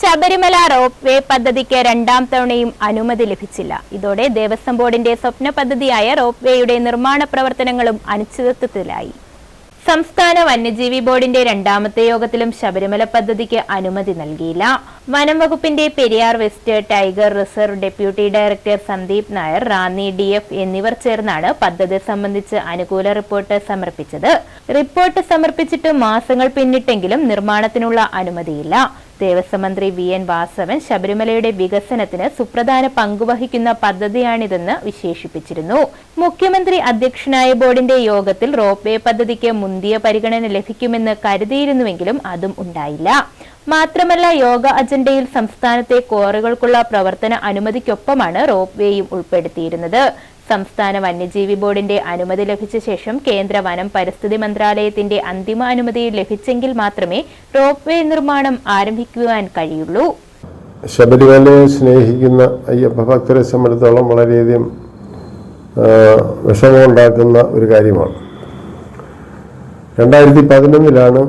Sabarimala rope way പദ്ധതിക്ക് രണ്ടാം തവണയും അനുമതി ലഭിച്ചില്ല. ഇതോടെ ദേവസ്വം ബോർഡിന്റെ സ്വപ്ന പദ്ധതിയായ റോപ്പ് വേയുടെ നിർമ്മാണ പ്രവർത്തനങ്ങളും അനിശ്ചിതത്വത്തിലായി. സംസ്ഥാന വന്യജീവി ബോർഡിന്റെ രണ്ടാമത്തെ യോഗത്തിലും ശബരിമല പദ്ധതിക്ക് അനുമതി നൽകിയില്ല. വനം വകുപ്പിന്റെ Periyar west tiger reserve deputy director Sandeep Nair Ranni D F എന്നിവർ ചേർന്നാണ് പദ്ധതി സംബന്ധിച്ച് അനുകൂല റിപ്പോർട്ട് സമർപ്പിച്ചത്. റിപ്പോർട്ട് സമർപ്പിച്ചിട്ട് മാസങ്ങൾ പിന്നിട്ടെങ്കിലും നിർമ്മാണത്തിനുള്ള അനുമതിയില്ല. ദേവസ്വം മന്ത്രി വി എൻ വാസവൻ ശബരിമലയുടെ വികസനത്തിന് സുപ്രധാന പങ്കുവഹിക്കുന്ന പദ്ധതിയാണിതെന്ന് വിശേഷിപ്പിച്ചിരുന്നു. മുഖ്യമന്ത്രി അധ്യക്ഷനായ ബോർഡിന്റെ യോഗത്തിൽ റോപ്പ് വേ പദ്ധതിക്ക് മുന്തിയ പരിഗണന ലഭിക്കുമെന്ന് കരുതിയിരുന്നുവെങ്കിലും അതും ഉണ്ടായില്ല. മാത്രമല്ല യോഗ അജണ്ടയിൽ സംസ്ഥാനത്തെ കോറുകൾക്കുള്ള പ്രവർത്തന അനുമതിക്കൊപ്പമാണ് റോപ്പ് വേയും ഉൾപ്പെടുത്തിയിരുന്നത്. സംസ്ഥാന വന്യജീവി ബോർഡിന്റെ അനുമതി ലഭിച്ച ശേഷം കേന്ദ്ര വനം പരിസ്ഥിതി മന്ത്രാലയത്തിന്റെ അന്തിമ അനുമതി ലഭിച്ചെങ്കിൽ മാത്രമേ റോപ്പ് വേ നിർമ്മാണം ആരംഭിക്കുവാൻ കഴിയുള്ളൂ. ശബരിമലയെ സ്നേഹിക്കുന്ന അയ്യപ്പ ഭക്തരെ സംബന്ധിച്ചോളം വളരെയധികം വിഷമമുണ്ടാക്കുന്ന ഒരു കാര്യമാണ്. രണ്ടായിരത്തി പതിനൊന്നിലാണ്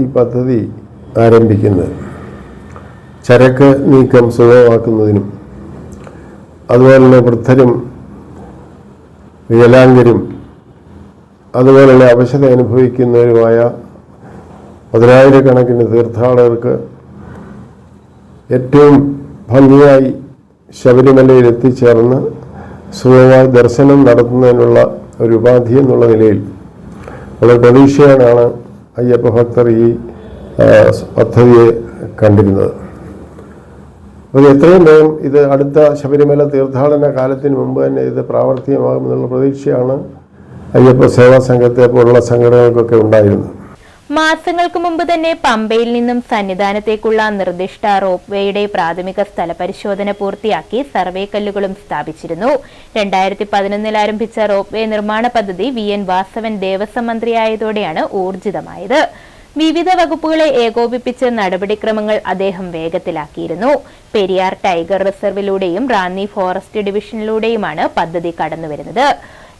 ഈ പദ്ധതി ആരംഭിക്കുന്നത്. ചരക്ക് നീക്കം സുഗമമാക്കുന്നതിനും അതുപോലെ തന്നെ വൃദ്ധരും വികലാംഗരും അതുപോലുള്ള അവശത അനുഭവിക്കുന്നവരുമായ പതിനായിരക്കണക്കിന് തീർത്ഥാടകർക്ക് ഏറ്റവും ഭംഗിയായി ശബരിമലയിൽ എത്തിച്ചേർന്ന് സുഖമായി ദർശനം നടത്തുന്നതിനുള്ള ഒരു ഉപാധി എന്നുള്ള നിലയിൽ വളരെ പ്രതീക്ഷയോടാണ് അയ്യപ്പ ഭക്തർ ഈ പദ്ധതിയെ കണ്ടിരുന്നത്. അപ്പോൾ എത്രയും വേഗം ഇത് അടുത്ത ശബരിമല തീർത്ഥാടന കാലത്തിന് മുമ്പ് തന്നെ ഇത് പ്രാവർത്തികമാകുമെന്നുള്ള പ്രതീക്ഷയാണ് അയ്യപ്പ സേവാ സംഘത്തെ പോലുള്ള സംഘടനകൾക്കൊക്കെ ഉണ്ടായിരുന്നത്. മാസങ്ങൾക്ക് മുമ്പ് തന്നെ പമ്പയിൽ നിന്നും സന്നിധാനത്തേക്കുള്ള നിർദ്ദിഷ്ട റോപ്പ് വേയുടെ പ്രാഥമിക സ്ഥലപരിശോധന പൂർത്തിയാക്കി സർവേ കല്ലുകളും സ്ഥാപിച്ചിരുന്നു. രണ്ടായിരത്തി പതിനൊന്നിൽ ആരംഭിച്ച റോപ്പ് വേ നിർമ്മാണ പദ്ധതി വി എൻ വാസവൻ ദേവസ്വം മന്ത്രിയായതോടെയാണ് ഊർജിതമായത്. വിവിധ വകുപ്പുകളെ ഏകോപിപ്പിച്ച് നടപടിക്രമങ്ങൾ അദ്ദേഹം വേഗത്തിലാക്കിയിരുന്നു. പെരിയാർ ടൈഗർ റിസർവിലൂടെയും റാന്നി ഫോറസ്റ്റ് ഡിവിഷനിലൂടെയുമാണ് പദ്ധതി കടന്നുവരുന്നത്.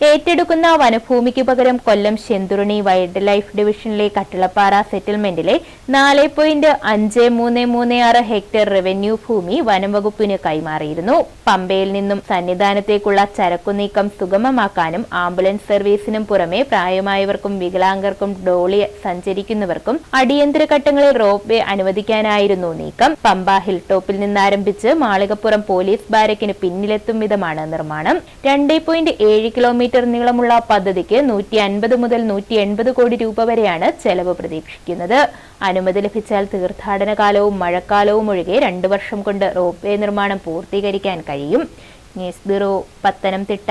ഏറ്റെടുക്കുന്ന വനഭൂമിക്ക് പകരം കൊല്ലം ശെന്തുരുണി വൈൽഡ് ലൈഫ് ഡിവിഷനിലെ കട്ടിളപ്പാറ സെറ്റിൽമെന്റിലെ നാല് പോയിന്റ് അഞ്ച് മൂന്ന് മൂന്ന് ആറ് ഹെക്ടർ റവന്യൂ ഭൂമി വനംവകുപ്പിന് കൈമാറിയിരുന്നു. പമ്പയിൽ നിന്നും സന്നിധാനത്തേക്കുള്ള ചരക്കുനീക്കം സുഗമമാക്കാനും ആംബുലൻസ് സർവീസിനും പുറമെ പ്രായമായവർക്കും വികലാംഗർക്കും ഡോളി സഞ്ചരിക്കുന്നവർക്കും അടിയന്തര ഘട്ടങ്ങളിൽ റോപ്പ് വേ അനുവദിക്കാനായിരുന്നു നീക്കം. പമ്പ ഹിൽ ടോപ്പിൽ നിന്നാരംഭിച്ച് മാളികപ്പുറം പോലീസ് ബാരക്കിന് പിന്നിലെത്തും വിധമാണ് നിർമ്മാണം. രണ്ട് പോയിന്റ് ഏഴ് കിലോമീറ്റർ നീളമുള്ള പദ്ധതിക്ക് നൂറ്റി അൻപത് മുതൽ നൂറ്റി എൺപത് കോടി രൂപ വരെയാണ് ചെലവ് പ്രതീക്ഷിക്കുന്നത്. അനുമതി ലഭിച്ചാൽ തീർത്ഥാടന കാലവും മഴക്കാലവും ഒഴികെ രണ്ടു വർഷം കൊണ്ട് റോപ്പ് വേ നിർമ്മാണം പൂർത്തീകരിക്കാൻ കഴിയും. News bureau Pathanamthitta.